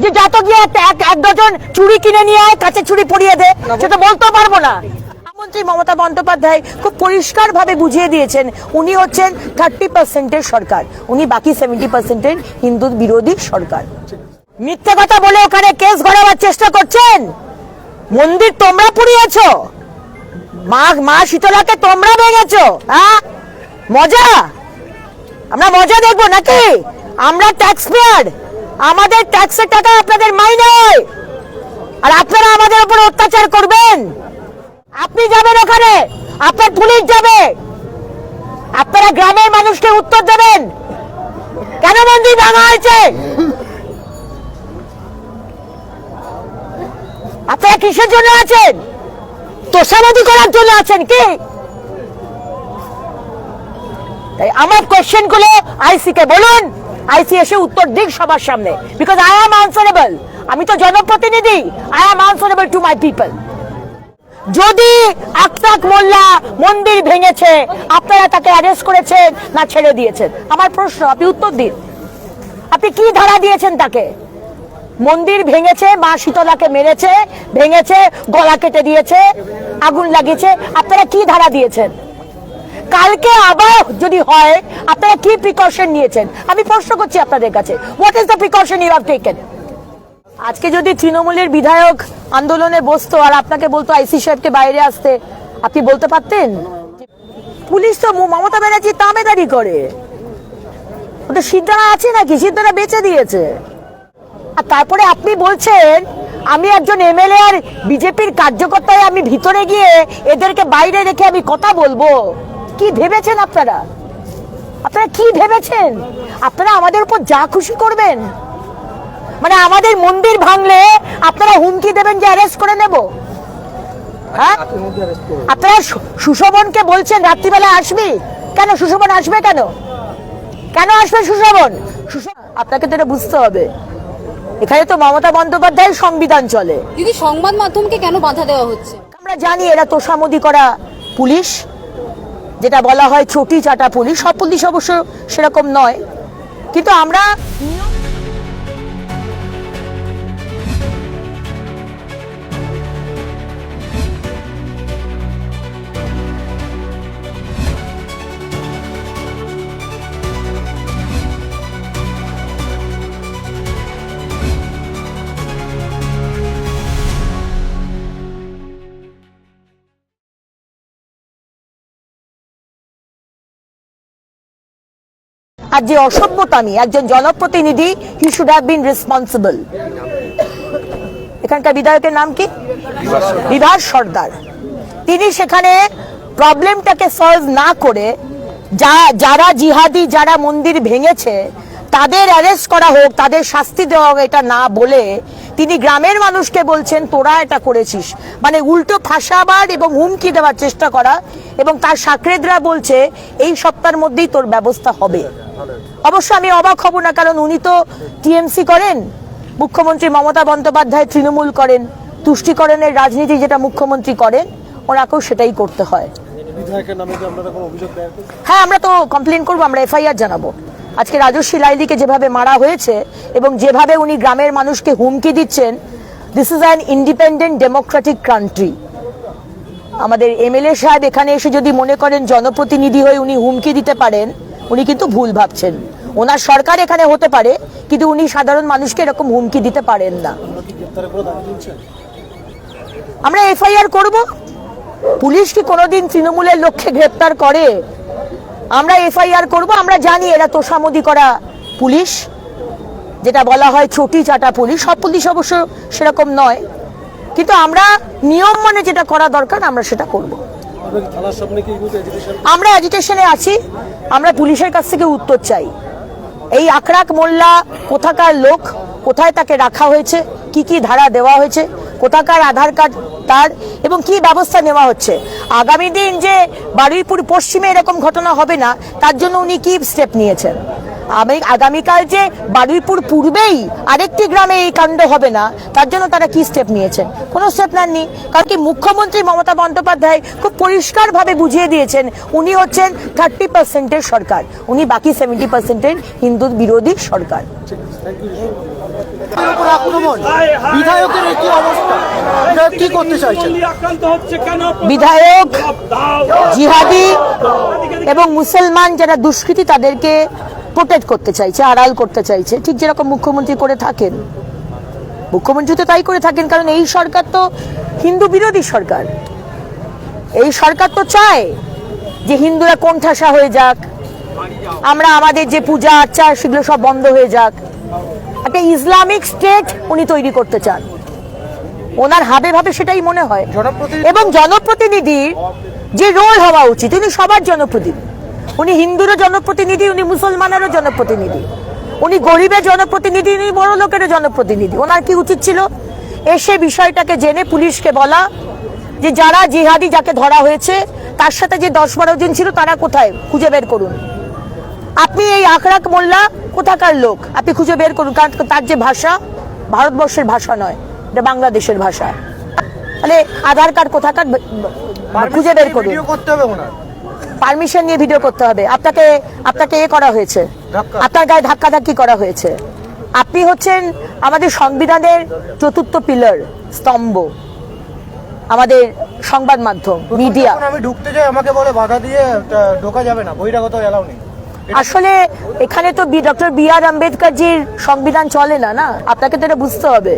যে যত গিয়ে এক এক- ডজন চুড়ি কিনে নিয়ে আয় কাছে চুড়ি পরিয়ে দে। সেটা বলতেও পারব না। মন্ত্রী মমতা বন্দ্যোপাধ্যায় খুব পরিষ্কার ভাবে বুঝিয়ে দিয়েছেন উনি হচ্ছেন থার্টি পার্সেন্টের সরকার। উনি বাকি সেভেন্টি পার্সেন্টের হিন্দু বিরোধী সরকার। মিথ্যে কথা বলে ওখানে কেস গড়াবার চেষ্টা করছেন? মন্দির তোমরা পুড়িয়েছ? মা মা শীতলাকে তোমরা ভেঙেছো হ্যাঁ? মজা? আমরা মজা দেখব নাকি? আমরা ট্যাক্স পেয়ার আমাদের ট্যাক্সের টাকা আপনাদের মাইনে। আর আপনারা আমাদের উপর অত্যাচার করবেন। আপনি যাবেন ওখানে, আপনার পুলিশ যাবে। আপনারা গ্রামের মানুষকে উত্তর দেবেন। কেন মন্দির ভাঙা হয়েছে? আপনারা কিসের জন্য আছেন? তোষামতি করার জন্য আছেন কি? তাই আমার কোশ্চেনগুলো আইসি কে বলুন আইসি এসে উত্তর দিক সবার সামনে। বিকজ আই এম আনসারেবল আমি তো জনপ্রতিনিধি। I am answerable to my people যদি আকতাক মোল্লা মন্দির ভেঙেছে, আপনারা তাকে অ্যারেস্ট করেছেন না ছেড়ে দিয়েছেন? আমার প্রশ্ন, আপনি উত্তর দিন। আপনি কি ধারা দিয়েছেন তাকে? মন্দির ভেঙেছে, মা শীতলাকে মেরেছে, ভেঙেছে, গলা কেটে দিয়েছে, আগুন লাগিয়েছে, আপনারা কি ধারা দিয়েছেন? কালকে আবার যদি হয়, আপনারা কি প্রিকশন নিয়েছেন? আমি প্রশ্ন করছি আপনাদের কাছে। What is the precaution you have taken আজকে যদি তৃণমূলের বিধায়ক আন্দোলনে বসতো আর আপনাকে বলতো আইসি সাহেবকে বাইরে আসতে, আপনি বলতে পারতেন? পুলিশ তো মমতা ব্যানার্জি তামেদারি করে। ওটা সিদ্ধারা আছে নাকি? সিদ্ধারা বেঁচে দিয়েছে। আর তারপরে আপনি বলছেন, আমি একজন এমএলএ আর বিজেপির কার্যকর্তায় আমি ভিতরে গিয়ে এদেরকে বাইরে রেখে আমি কথা বলব। কি ভেবেছেন আপনারা? আপনারা কি ভেবেছেন? আপনারা আমাদের উপর যা খুশি করবেন। মানে আমাদের মন্দির ভাঙলে আপনারা হুমকি দেবেন যে অ্যারেস্ট করে নেব। হ্যাঁ? আপনারা সুশোভনকে বলছেন রাত্রিবেলা আসবি? কেন? সুশোভন আসবে কেন? কেন আসবে সুশোভন? আপনাকে তো এটা বুঝতে হবে। এখানে তো মমতা বন্দ্যোপাধ্যায়ের সংবিধান চলে। দিদি সংবাদ মাধ্যমকে কেন বাধা দেওয়া হচ্ছে? আমরা জানি এরা তোষামদি করা পুলিশ। যেটা বলা হয় চটি চাটা পুলিশ। সব পুলিশ অবশ্য সেরকম নয়। কিন্তু আমরা আর যে অসভ্যতামি একজন জনপ্রতিনিধি he should have been responsible এখানকার বিধায়কের নাম কি? বিভাস সর্দার। তিনি সেখানে প্রবলেমটাকে সলভ না করে যা, যারা জিহাদি, যারা মন্দির ভেঙেছে, তাদের অ্যারেস্ট করা হোক, তাদের শাস্তি দেওয়া হোক, এটা না বলে তিনি গ্রামের মানুষকে বলছেন, তোরা এটা করেছিস। মানে উল্টো ফাঁসাবার এবং হুমকি দেওয়ার চেষ্টা করা এবং তার সাকরেদরা বলছে, এই সপ্তাহের মধ্যেই তোর ব্যবস্থা হবে। অবশ্য আমি অবাক হব না কারণ উনি তো টিএমসি করেন। মুখ্যমন্ত্রী মমতা বন্দ্যোপাধ্যায় তৃণমূল করেন তুষ্টিকরণের রাজনীতি যেটা মুখ্যমন্ত্রী করেন ওনাকেও সেটাই করতে হয়? হ্যাঁ আমরা তো কমপ্লেন করব আমরা এফআইআর জানাব। আজকে রাজস্বী লাইলিকে যেভাবে মারা হয়েছে এবং যেভাবে উনি গ্রামের মানুষকে হুমকি দিচ্ছেন this is an independent democratic country আমাদের এমএলএ সাহেব এখানে এসে যদি মনে করেন জনপ্রতিনিধি হয়ে উনি হুমকি দিতে পারেন উনি কিন্তু ভুল ভাবছেন। ওনার সরকার এখানে হতে পারে, কিন্তু উনি সাধারণ মানুষকে এরকম হুমকি দিতে পারেন না। আমরা এফআইআর করব। পুলিশ কি কোনোদিন তৃণমূলের লক্ষ্যে গ্রেপ্তার করে? আমরা এফআইআর করব, আমরা জানি এরা তোষামদি করা পুলিশ। যেটা বলা হয় চটি চাটা পুলিশ, সব পুলিশ অবশ্য সেরকম নয়। কিন্তু আমরা নিয়ম মানে যেটা করা দরকার, আমরা সেটা করব। আমরা অ্যাজিটেশনে আছি। আমরা পুলিশের কাছ থেকে উত্তর চাই। এই আকরাক মোল্লা কোথাকার লোক, কোথায় তাকে রাখা হয়েছে, কি কি ধারা দেওয়া হয়েছে কোথাকার আধার কার্ড তার এবং কি ব্যবস্থা নেওয়া হচ্ছে? আগামী দিন যে বারুইপুর পশ্চিমে এরকম ঘটনা হবে না, তার জন্য উনি কি স্টেপ নিয়েছেন? আমি আগামীকাল যে বারুইপুর পূর্বেই আরেকটি গ্রামে এই কাণ্ড হবে না, তার জন্য তারা কি স্টেপ নিয়েছেন? কোনো স্টেপ নেননি, কারণ কি মুখ্যমন্ত্রী মমতা বন্দ্যোপাধ্যায় খুব পরিষ্কারভাবে বুঝিয়ে দিয়েছেন, উনি হচ্ছেন থার্টি পার্সেন্টের সরকার, উনি বাকি সেভেন্টি পার্সেন্টের হিন্দু বিরোধী সরকার। বিধায়ক, জিহাদি এবং মুসলমান যারা দুষ্কৃতী তাদেরকে প্রোটেক্ট করতে চাইছে, আড়াল করতে চাইছে। ঠিক যেরকম মুখ্যমন্ত্রী করে থাকেন। মুখ্যমন্ত্রী তো তাই করে থাকেন, কারণ এই সরকার তো হিন্দু বিরোধী সরকার। এই সরকার তো চায় যে হিন্দুরা কোণঠাসা হয়ে যাক, আমরা আমাদের যে পূজা আচার সেগুলো সব বন্ধ হয়ে যাক। একটা ইসলামিক স্টেট উনি তৈরি করতে চান। ওনার হাবে ভাবে সেটাই মনে হয়। এবং জনপ্রতিনিধির যে রোল হওয়া উচিত উনি সবার জনপ্রতিনিধি। উনি হিন্দুরও জনপ্রতিনিধি উনি মুসলমানেরও জনপ্রতিনিধি। উনি গরিবের জনপ্রতিনিধি উনি বড় লোকেরও জনপ্রতিনিধি। ওনার কি উচিত ছিল? এসে বিষয়টাকে জেনে পুলিশকে বলা যে যারা জিহাদি যাকে ধরা হয়েছে তার সাথে যে দশ বারো জন ছিল তারা কোথায়? খুঁজে বের করুন। আপনি এই আখড়াক মোল্লা কোথাকার লোক? আপনি খুঁজে বের করুন কারণ তার যে ভাষা ভারতবর্ষের ভাষা নয় এটা বাংলাদেশের ভাষা। তাহলে আধার কার্ড কোথাকার? খুঁজে বের করুন। ভিডিও করতে হবে ওনার। পারমিশন নিয়ে ভিডিও করতে হবে। আপনাকে আপনাকে এ করা হয়েছে। আপনার গায়ে ধাক্কা ধাক্কি করা হয়েছে। আপনি হচ্ছেন আমাদের সংবিধানের চতুর্থ পিলার স্তম্ভ। আমাদের সংবাদ মাধ্যম মিডিয়া আমি ঢুকতে যাই আমাকে বলে বাধা দিয়ে ঢোকা যাবে না বহিরাগত এলাও নেই। আসলে এখানে তো ডক্টর বি আর আম্বেদকরজির সংবিধান চলে না না? আপনাকে তো এটা বুঝতে হবে।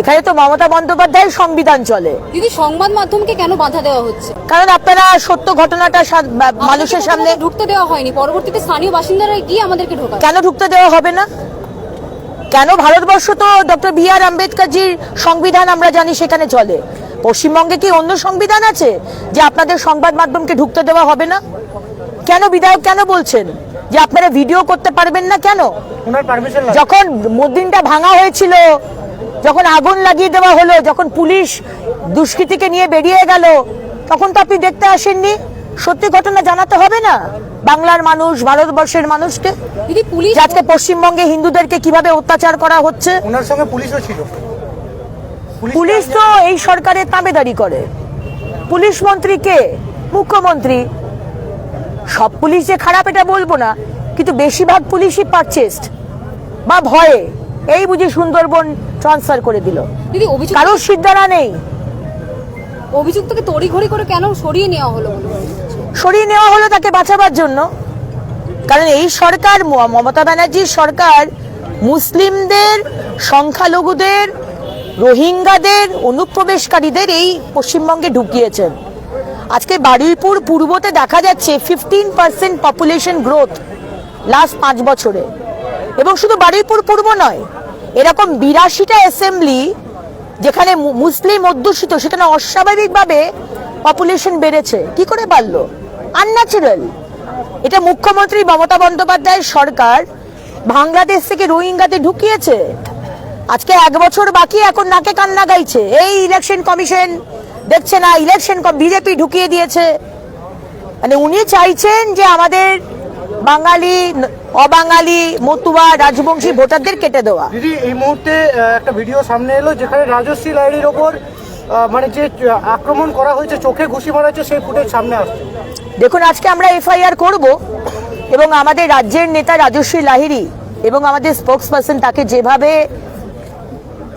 এখানে তো মমতা বন্দ্যোপাধ্যায়ের সংবিধান চলে। দিদি সংবাদ মাধ্যমকে কেন বাধা দেওয়া হচ্ছে? কারণ আপনারা সত্য ঘটনাটা মানুষের সামনে ঢুকতে দেওয়া হয়নি। পরবর্তীতে স্থানীয় বাসিন্দারা গিয়ে আমাদেরকে ঢোকা কেন ঢুকতে দেওয়া হবে না? কেন ভারতবর্ষ তো ডক্টর বি আর আম্বেদকরজির সংবিধান আমরা জানি সেখানে চলে। পশ্চিমবঙ্গে কি অন্য সংবিধান আছে যে আপনাদের সংবাদ মাধ্যমকে ঢুকতে দেওয়া হবে না? কেন বিধায়ক কেন বলছেন? যে আপনারা ভিডিও করতে পারবেন না কেন? ওনার যখন মন্দিরটা ভাঙা হয়েছিল যখন আগুন লাগিয়ে দেওয়া হলো যখন পুলিশ দুষ্কৃতীকে নিয়ে বেরিয়ে গেল তখন তো আপনি দেখতে আসেননি? সত্যি ঘটনা জানাতে হবে না? বাংলার মানুষ ভারতবর্ষের মানুষকে? পুলিশ আজকে পশ্চিমবঙ্গে হিন্দুদেরকে কীভাবে অত্যাচার করা হচ্ছে? ওনার সঙ্গে পুলিশও ছিল। পুলিশ তো এই সরকারের তাবেদারি করে। পুলিশ মন্ত্রী কে? মুখ্যমন্ত্রী। সব পুলিশ যে খারাপ এটা বলব না। কিন্তু বেশিরভাগ পুলিশই পারচেস্ট বা ভয়ে। এই বুঝি সুন্দরবন ট্রান্সফার করে দিল। দিদি অভিযুক্ত কারোর সিদ্ধারা নেই। অভিযুক্তকে তড়িঘড়ি করে কেন সরিয়ে নেওয়া হলো সরিয়ে নেওয়া হলো তাকে বাঁচাবার জন্য। কারণ এই সরকার মমতা ব্যানার্জির সরকার মুসলিমদের সংখ্যালঘুদের রোহিঙ্গাদের অনুপ্রবেশকারীদের এই পশ্চিমবঙ্গে ঢুকিয়েছেন। আজকে বারুইপুর পূর্বতে দেখা যাচ্ছে fifteen percent population growth last পাঁচ বছরে। এবং শুধু বারুইপুর পূর্ব নয়, এরকম বিরাশিটা অ্যাসেম্বলি যেখানে মুসলিম অধ্যুষিত সেখানে অস্বাভাবিকভাবে পপুলেশন বেড়েছে। কি করে বাড়লো আনন্যাচুরাল এটা মুখ্যমন্ত্রী মমতা বন্দ্যোপাধ্যায়ের সরকার বাংলাদেশ থেকে রোহিঙ্গাতে ঢুকিয়েছে। আজকে এক বছর বাকি, এখন নাকে কান্না গাইছে। এই ইলেকশন কমিশন দেখছে না ইলেকশন বিজেপি ঢুকিয়ে দিয়েছে। মানে উনি চাইছেন যে আমাদের বাঙালি অবাঙালি মতুয়া রাজবংশী ভোটারদের কেটে দেওয়া। দিদি এই মুহূর্তে একটা ভিডিও সামনে এলো যেখানে রাজশ্রী লাইনের ওপর মানে যে আক্রমণ করা হয়েছে চোখে ঘুষি মারা হয়েছে সেই ফুটেজ সামনে আসছে। দেখুন আজকে আমরা এফআইআর করব এবং আমাদের রাজ্যের নেতা রাজশ্রী লাহিড়ী এবং আমাদের স্পোক্স পার্সন তাকে যেভাবে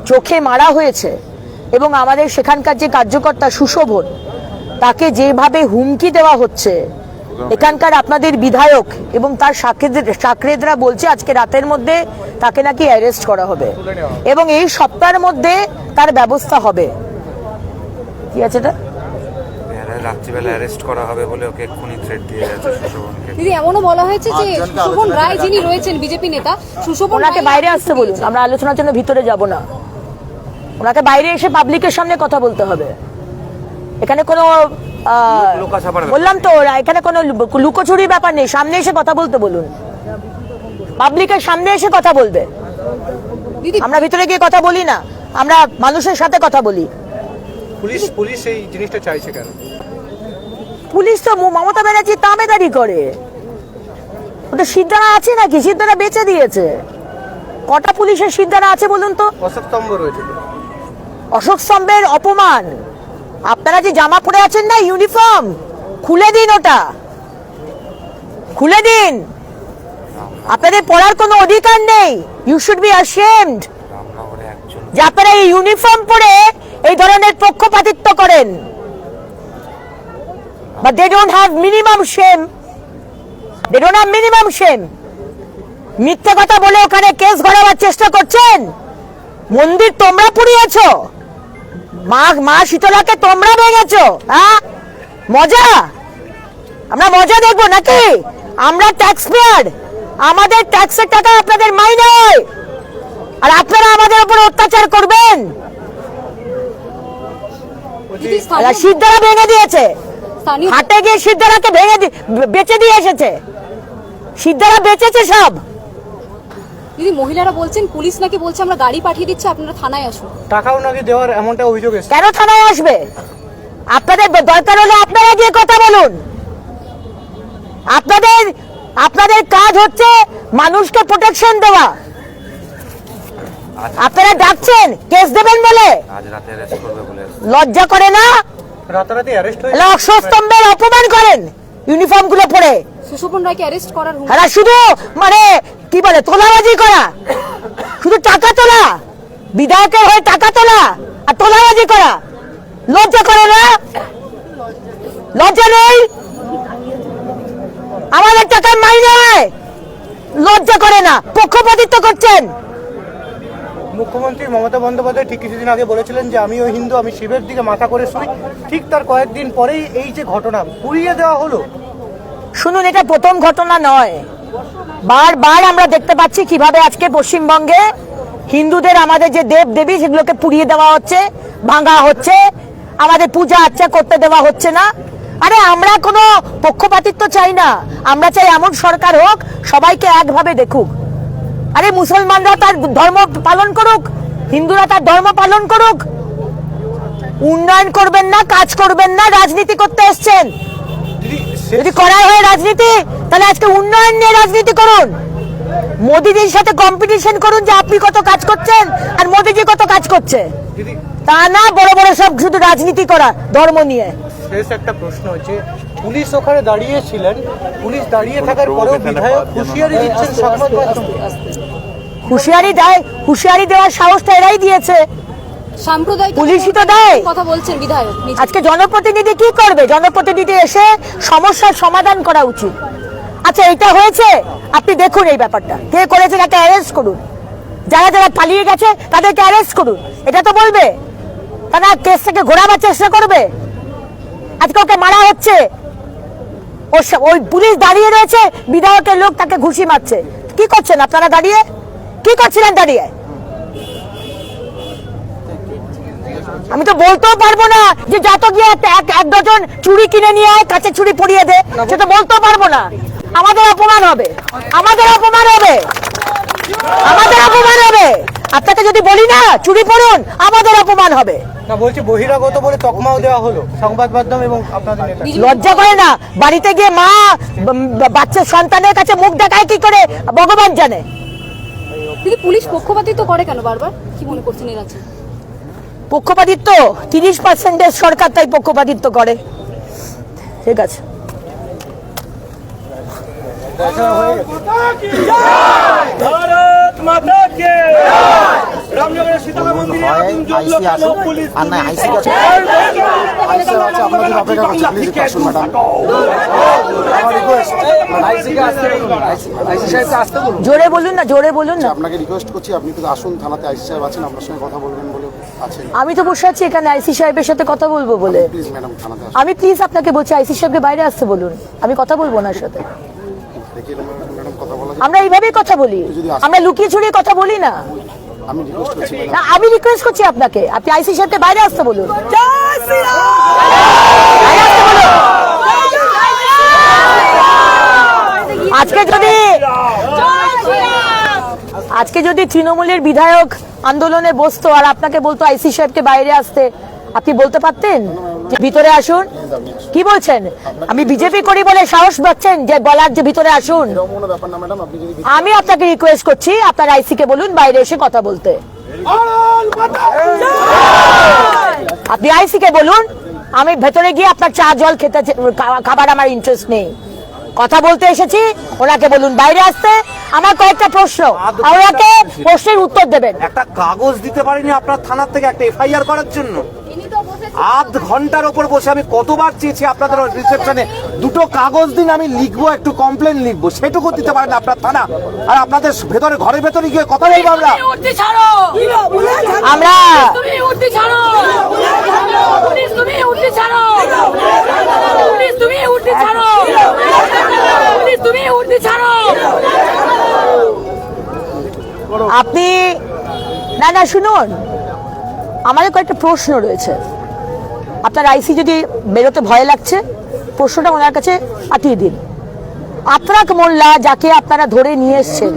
চোখে মারা হয়েছে এবং আমাদের সেখানকার যে কার্যকর্তা সুশোভন তাকে যেভাবে হুমকি দেওয়া হচ্ছে এখানকার আপনাদের বিধায়ক এবং তার সাকরেদ- সাকরেদরা বলছে আজকে রাতের মধ্যে তাকে নাকি অ্যারেস্ট করা হবে। এবং এই সপ্তাহের মধ্যে তার ব্যবস্থা হবে। কি আছে এটা? রাত্রিবেলা অ্যারেস্ট করা হবে বলে ওকে এক্ষুনি থ্রেট দিয়ে গেছে সুশোভনকে। দিদি এমনও বলা হয়েছে যে সুশোভন রায় যিনি রয়েছেন বিজেপি নেতা সুশোভন ওনাকে বাইরে আসতে বলুন আমরা আলোচনার জন্য ভিতরে যাব না। ওনাকে বাইরে এসে পাবলিকের সামনে কথা বলতে হবে। এখানে কোনো বললাম তো ওরা- এখানে কোনো লু- লুকোচুরি ব্যাপার নেই। সামনে এসে কথা বলতে বলুন। পাবলিকের সামনে এসে কথা বলবে। আমরা ভিতরে গিয়ে কথা বলি না। আমরা মানুষের সাথে কথা বলি। পুলিশ পুলিশ এই জিনিসটা চাইছে কেন? পুলিশ তো মমতা ব্যানার্জি তামেদারি করে। ওদের সিদ্ধারা আছে নাকি? সিদ্ধারা বেচে দিয়েছে। কটা পুলিশের সিদ্ধারা আছে বলুন তো? অশোকস্তম্ভ রয়েছে। অশোক স্তম্ভের অপমান। আপনারা যে জামা পরে আছেন না, ইউনিফর্ম, খুলে দিন ওটা। খুলে দিন। আপনাদের পড়ার কোনো অধিকার নেই। ইউ শুড বি অ্যাশেমড যে আপনারা এই ইউনিফর্ম পরে এই ধরনের পক্ষপাতিত্ব করেন। But they don't have minimum shame they don't have minimum shame মিথ্যে কথা বলে ওখানে কেস গড়াবার চেষ্টা করছেন। মন্দির তোমরা পুড়িয়েছো। মা মা শীতলাকে তোমরা ভেঙেছো হ্যাঁ? মজা? আমরা মজা দেখব নাকি? আমরা ট্যাক্স পেয়ার আমাদের ট্যাক্সের টাকা আপনাদের মাইনে আর আপনারা আমাদের উপর অত্যাচার করবেন। সিদ্ধারা ভেঙে দিয়েছে। হাটে গিয়ে সিদ্ধারাকে ভেঙে বেচে দিয়ে এসেছে। সিদ্ধারা বেচেছে সব। দিদি মহিলারা বলছেন পুলিশ নাকি বলছে আমরা গাড়ি পাঠিয়ে দিচ্ছি আপনারা থানায় আসুন। টাকাও নাকি দেওয়ার এমনটা অভিযোগ এসেছে? কেন থানায় আসবে? আপনাদের দরকার হলে আপনারা গিয়ে কথা বলুন। আপনাদের আপনাদের কাজ হচ্ছে মানুষকে প্রোটেকশন দেওয়া। আপনারা ডাকছেন কেস দেবেন বলে? আজ রাতে অ্যারেস্ট করবে বলে লজ্জা করে না? রাতারাতি অ্যারেস্ট হয়ে এরা অশ্বস্তম্ভের অপমান করেন ইউনিফর্মগুলো পরে। সুশোভন রায়কে অ্যারেস্ট করার এরা শুধু মানে কি বলে? তোলাবাজি করা। শুধু টাকা তোলা। বিধায়কের হয়ে টাকা তোলা আর তোলাবাজি করা। লজ্জা করে না? লজ্জা নেই? আমাদের টাকার মাইনে হয়। লজ্জা করে না। পক্ষপাতিত্ব করছেন। মুখ্যমন্ত্রী মমতা বন্দ্যোপাধ্যায় ঠিক কিছুদিন আগে বলেছিলেন যে আমিও হিন্দু আমি শিবের দিকে মাথা করে শুই। ঠিক তার কয়েকদিন পরেই এই যে ঘটনা পুড়িয়ে দেওয়া হলো। শুনুন এটা প্রথম ঘটনা নয়। বারবার আমরা দেখতে পাচ্ছি কীভাবে আজকে পশ্চিমবঙ্গে হিন্দুদের আমাদের যে দেব দেবী সেগুলোকে পুড়িয়ে দেওয়া হচ্ছে ভাঙা হচ্ছে আমাদের পূজা আর্চা করতে দেওয়া হচ্ছে না। আরে আমরা কোনো পক্ষপাতিত্ব চাই না আমরা চাই এমন সরকার হোক সবাইকে একভাবে দেখুক। আরে মুসলমানরা তার ধর্ম পালন করুক হিন্দুরা তার ধর্ম পালন করুক। উন্নয়ন করবেন না কাজ করবেন না রাজনীতি করতে এসছেন। যদি করাই হয় রাজনীতি তাহলে আজকে উন্নয়ন নিয়ে রাজনীতি করুন। মোদিজির সাথে কম্পিটিশন করুন যে আপনি কত কাজ করছেন আর মোদিজি কত কাজ করছে। তা না বড় বড় সব শুধু রাজনীতি করা ধর্ম নিয়ে। শেষ একটা প্রশ্ন হচ্ছে পুলিশ ওখানে দাঁড়িয়ে ছিলেন পুলিশ দাঁড়িয়ে থাকার পরেও বিধায়ক হুঁশিয়ারি দিচ্ছেন সংবাদ হুঁশিয়ারি দেয় হুঁশিয়ারি দেওয়ার সাহসটা এরাই দিয়েছে। পুলিশই তো দেয়। কথা বলছেন বিধায়ক আজকে জনপ্রতিনিধি কি করবে? জনপ্রতিনিধি এসে সমস্যার সমাধান করা উচিত। আচ্ছা এটা হয়েছে? আপনি দেখুন এই ব্যাপারটা। কে করেছে তাকে অ্যারেস্ট করুন। যারা যারা পালিয়ে গেছে, তাদেরকে অ্যারেস্ট করুন। এটা তো বলবে। তারা কেস থেকে ঘোরাবার চেষ্টা করবে। আজকে ওকে মারা হচ্ছে। ওই পুলিশ দাঁড়িয়ে রয়েছে, বিধায়কের লোক তাকে ঘুষি মারছে। কি করছেন আপনারা দাঁড়িয়ে? কি করছিলেন দাঁড়িয়ে? আমি তো বলতেও পারব না যে যত গিয়ে এক ডজন চুড়ি কিনে নিয়ে আয় কাছে চুড়ি পরিয়ে দে। সেটা বলতেও পারব না। আমাদের অপমান হবে। আমাদের অপমান হবে। আমাদের অপমান হবে। আপনাকে যদি বলি না চুড়ি পড়ুন আমাদের অপমান হবে। না বলছি বহিরাগত বলে তকমাও দেওয়া হলো সংবাদ মাধ্যম এবং আপনাদের লজ্জা করে না বাড়িতে গিয়ে মা বাচ্চা সন্তানের কাছে মুখ দেখায় কি করে? ভগবান জানে। দিদি পুলিশ পক্ষপাতিত্ব করে কেন বারবার? কি মনে করছেন এর? আছে পক্ষপাতিত্ব তিরিশ পার্সেন্টের সরকার তাই পক্ষপাতিত্ব করে। ঠিক আছে। জোরে বলুন না জোরে বলুন না। আপনাকে রিকোয়েস্ট করছি আপনি তো আসুন থানাতে আইসি সাহেব আছেন আপনার সঙ্গে কথা বলবেন বলে আছেন। আমি তো বসে আছি এখানে আইসি সাহেবের সাথে কথা বলব বলে। প্লিজ ম্যাডাম থানাতে আসুন। আমি প্লিজ আপনাকে বলছি আইসি সাহেবকে বাইরে আসতে বলুন। আমি কথা বলব ওনার সাথে। আমরা এইভাবেই কথা বলি। আমরা লুকিয়ে ছুড়িয়ে কথা বলি না। আমি রিকোয়েস্ট করছি না আমি রিকোয়েস্ট করছি আপনাকে। আপনি আইসি সাহেবকে বাইরে আসতে বলুন। বাইরে আসতে বলুন। আজকে যদি আজকে যদি তৃণমূলের বিধায়ক আন্দোলনে বসতো আর আপনাকে বলতো আইসি সাহেবকে বাইরে আসতে আপনি বলতে পারতেন? ভিতরে আসুন। কি বলছেন? আমি বিজেপি করি বলে সাহস পাচ্ছেন যে বলার যে ভিতরে আসুন। আমি আপনাকে রিকোয়েস্ট করছি, আপনার আইসি কে বলুন, বাইরে এসে কথা বলতে। আপনি আইসি কে বলুন, আমি ভেতরে গিয়ে আপনার চা, জল খেতে খাবার আমার ইন্টারেস্ট নেই। কথা বলতে এসেছি ওনাকে বলুন বাইরে আসতে আমার কয়েকটা প্রশ্ন। ওনাকে প্রশ্নের উত্তর দেবেন। একটা কাগজ দিতে পারিনি আপনার থানার থেকে একটা এফআইআর করার জন্য। আধ ঘণ্টার ওপর বসে আমি কতবার চেয়েছি আপনাদের রিসেপশনে দুটো কাগজ দিন আমি লিখব একটু কমপ্লেন লিখব। সেটুকু দিতে পারেন আপনার থানা। আর আপনাদের ভেতরে ঘরের ভেতরে গিয়ে কথা বলব আমরা। আমরা তুমি উঠতে ছাড়ো! পুলিশ তুমি উঠতে ছাড়ো! পুলিশ তুমি উঠতে ছাড়ো! পুলিশ তুমি উঠতে ছাড়ো! আপনি না না শুনুন। আমাদের কয়েকটা প্রশ্ন রয়েছে। আপনার আইসি যদি বেরোতে ভয় লাগছে, প্রশ্নটা ওনার কাছে পাঠিয়ে দিন। আত্রাক মোল্লা যাকে আপনারা ধরে নিয়ে এসছেন,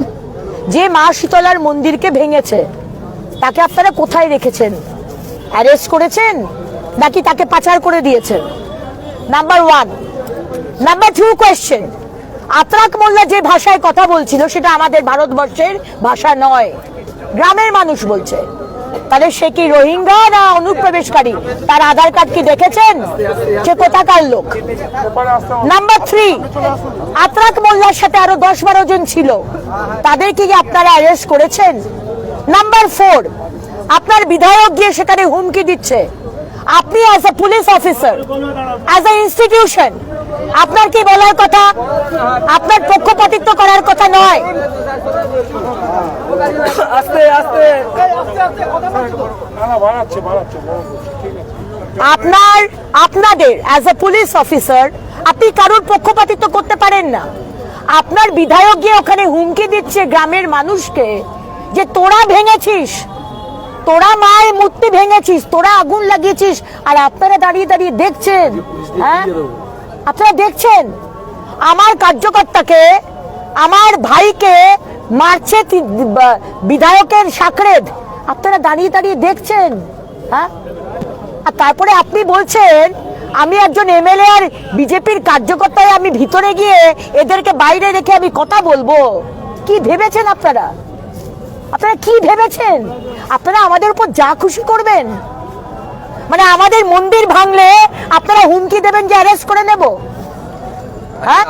যে মা শীতলার মন্দিরকে ভেঙেছে, তাকে আপনারা কোথায় রেখেছেন? অ্যারেস্ট করেছেন নাকি তাকে পাচার করে দিয়েছেন? Number one number two question Atrak Molla যে ভাষায় কথা বলছিল, সেটা আমাদের ভারতবর্ষের ভাষা নয়। গ্রামের মানুষ বলছে। তাহলে সে কি রোহিঙ্গা না অনুপ্রবেশকারী? তার আধার কার্ড কি দেখেছেন? সে কোথাকার লোক? নাম্বার থ্রি আত্রাক মোল্লার সাথে আরও দশ বারো জন ছিল। তাদেরকে কি আপনারা অ্যারেস্ট করেছেন? নাম্বার ফোর আপনার বিধায়ক গিয়ে সেখানে হুমকি দিচ্ছে। আপনি as a police officer as a institution আপনার কি বলার কথা? আপনার পক্ষপাতিত্ব করার কথা নয়। আপনার আপনাদের অ্যাজ এ পুলিশ অফিসার আপনি কারোর পক্ষপাতিত্ব করতে পারেন না। আপনার বিধায়ক গিয়ে ওখানে হুমকি দিচ্ছে গ্রামের মানুষকে যে তোরা ভেঙেছিস তোরা মায়ের মূর্তি ভেঙেছিস তোরা আগুন লাগিয়েছিস আর আপনারা দাঁড়িয়ে দাঁড়িয়ে দেখছেন হ্যাঁ? আপনারা দেখছেন, আমার কার্যকর্তাকে, আমার ভাইকে মারছে বিধায়কের সাকরেদ। আপনারা দাঁড়িয়ে দাঁড়িয়ে দেখছেন হ্যাঁ? আর তারপরে আপনি বলছেন, আমি একজন এমএলএ আর বিজেপির কার্যকর্তায় আমি ভিতরে গিয়ে এদেরকে বাইরে রেখে আমি কথা বলব। কি ভেবেছেন আপনারা? আপনারা কি ভেবেছেন? আপনারা আমাদের উপর যা খুশি করবেন মানে আমাদের মন্দির ভাঙলে আপনারা হুমকি দেবেন যে অ্যারেস্ট করে নেব। হ্যাঁ?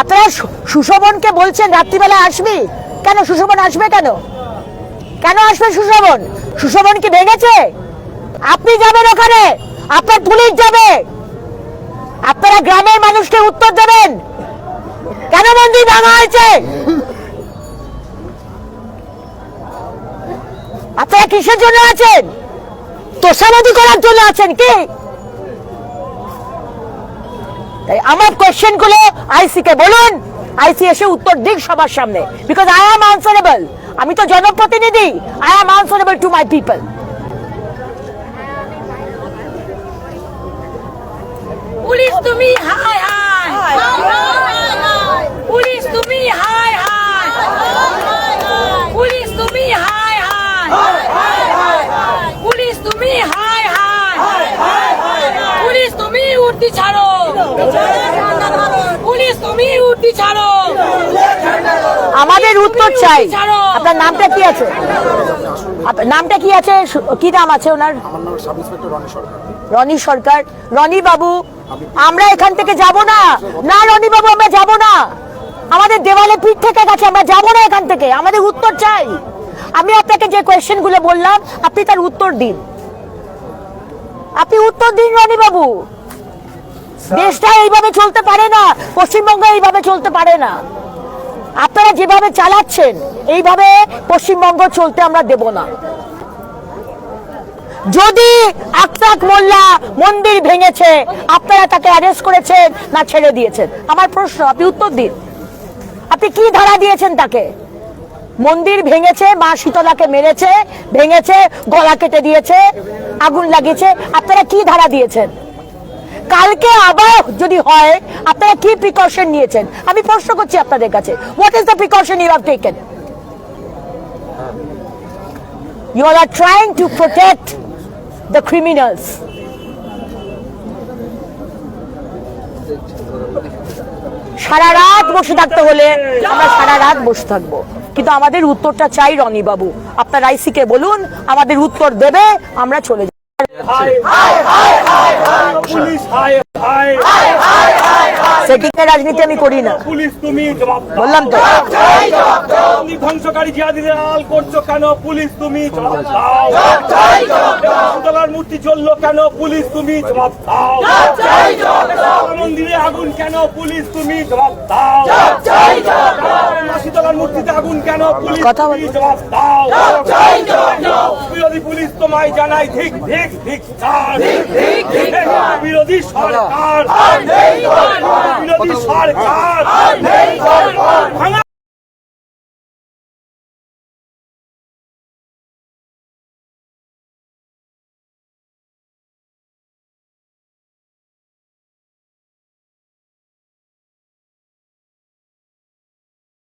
আপনারা সুশোভনকে বলছেন রাত্রিবেলা আসবি? কেন সুশোভন আসবে কেন? কেন আসবে সুশোভন? সুশোভন কি ভেঙেছে? আপনি যাবেন ওখানে আপনার পুলিশ যাবে। আপনারা গ্রামের মানুষকে উত্তর দেবেন। কেন মন্দির ভাঙা হয়েছে? আপনারা কিসের জন্য আছেন? তোষামতি করার জন্য আছেন কি? আমার কোয়েশ্চেনগুলো আইসি কে বলুন। আইসি এসে উত্তর দিক সবার সামনে। বিকজ আই অ্যাম আনসারেবল আমি তো জনপ্রতিনিধি। I am answerable to my people police তুমি হাই হাই পুলিশ তুমি হাই হাই পুলিশ তুমি হাই হাই পুলিশ তুমি ছাড়ো। পুলিশ তুমি উঠতি ছাড়ো। আমাদের উত্তর চাই। আপনার নামটা কি আছে? নামটা কি আছে? কি নাম আছে ওনার? আমার নাম সাব ইন্সপেক্টর রনি সরকার। রনি সরকার। রনি বাবু আমরা এখান থেকে যাব না। না রনি বাবু আমরা যাব না। আমাদের দেওয়ালে পিঠ থেকে গেছে আমরা যাব না এখান থেকে। আমাদের উত্তর চাই। আমি আপনাকে যে কোয়েশ্চেনগুলো বললাম আপনি তার উত্তর দিন। আপনি উত্তর দিন রনি বাবু। দেশটা এইভাবে চলতে পারে না, পশ্চিমবঙ্গ এইভাবে চলতে পারে না। আপনারা যেভাবে চালাচ্ছেন, এইভাবে পশ্চিমবঙ্গ চলতে আমরা দেব না। যদি আক্তাক মোল্লা মন্দির ভেঙেছে, আপনারা তাকে অ্যারেস্ট করেছেন না ছেড়ে দিয়েছেন? আমার প্রশ্ন, আপনি উত্তর দিন। আপনি কি ধারা দিয়েছেন তাকে? মন্দির ভেঙেছে, মা শীতলাকে মেরেছে, ভেঙেছে, গলা কেটে দিয়েছে, আগুন লাগিয়েছে, আপনারা কি ধারা দিয়েছেন? কালকে আবার যদি হয়, আপনারা কি প্রিকশন নিয়েছেন? আমি প্রশ্ন করছি আপনাদের কাছে। What is the precaution you have taken all are trying to protect the criminals. সারা রাত বসে থাকতে হলে আমরা সারা রাত বসে থাকব। কিন্তু আমাদের উত্তরটা চাই রনি বাবু আপনার আইসি কে বলুন, আমাদের উত্তর দেবে, আমরা চলে যাব পুলিশ সেটিং এর রাজনীতি আমি করি না। পুলিশ তুমি বললাম তো। তুমি ধ্বংসকারী জিহাদিদের আড়াল করছ কেন? পুলিশ তুমি জবাব দাও। সুতরাং মূর্তি চলল কেন? পুলিশ তুমি জবাব দাও। মন্দিরে আগুন কেন? পুলিশ তুমি জবাব দাও। মাসিতলার মূর্তিতে আগুন কেন? পুলিশ জবাব দাও। বিরোধী পুলিশ তোমায় জানাই ঠিক ঠিক ঠিক বিরোধী সরকার। বিরোধী সরকার।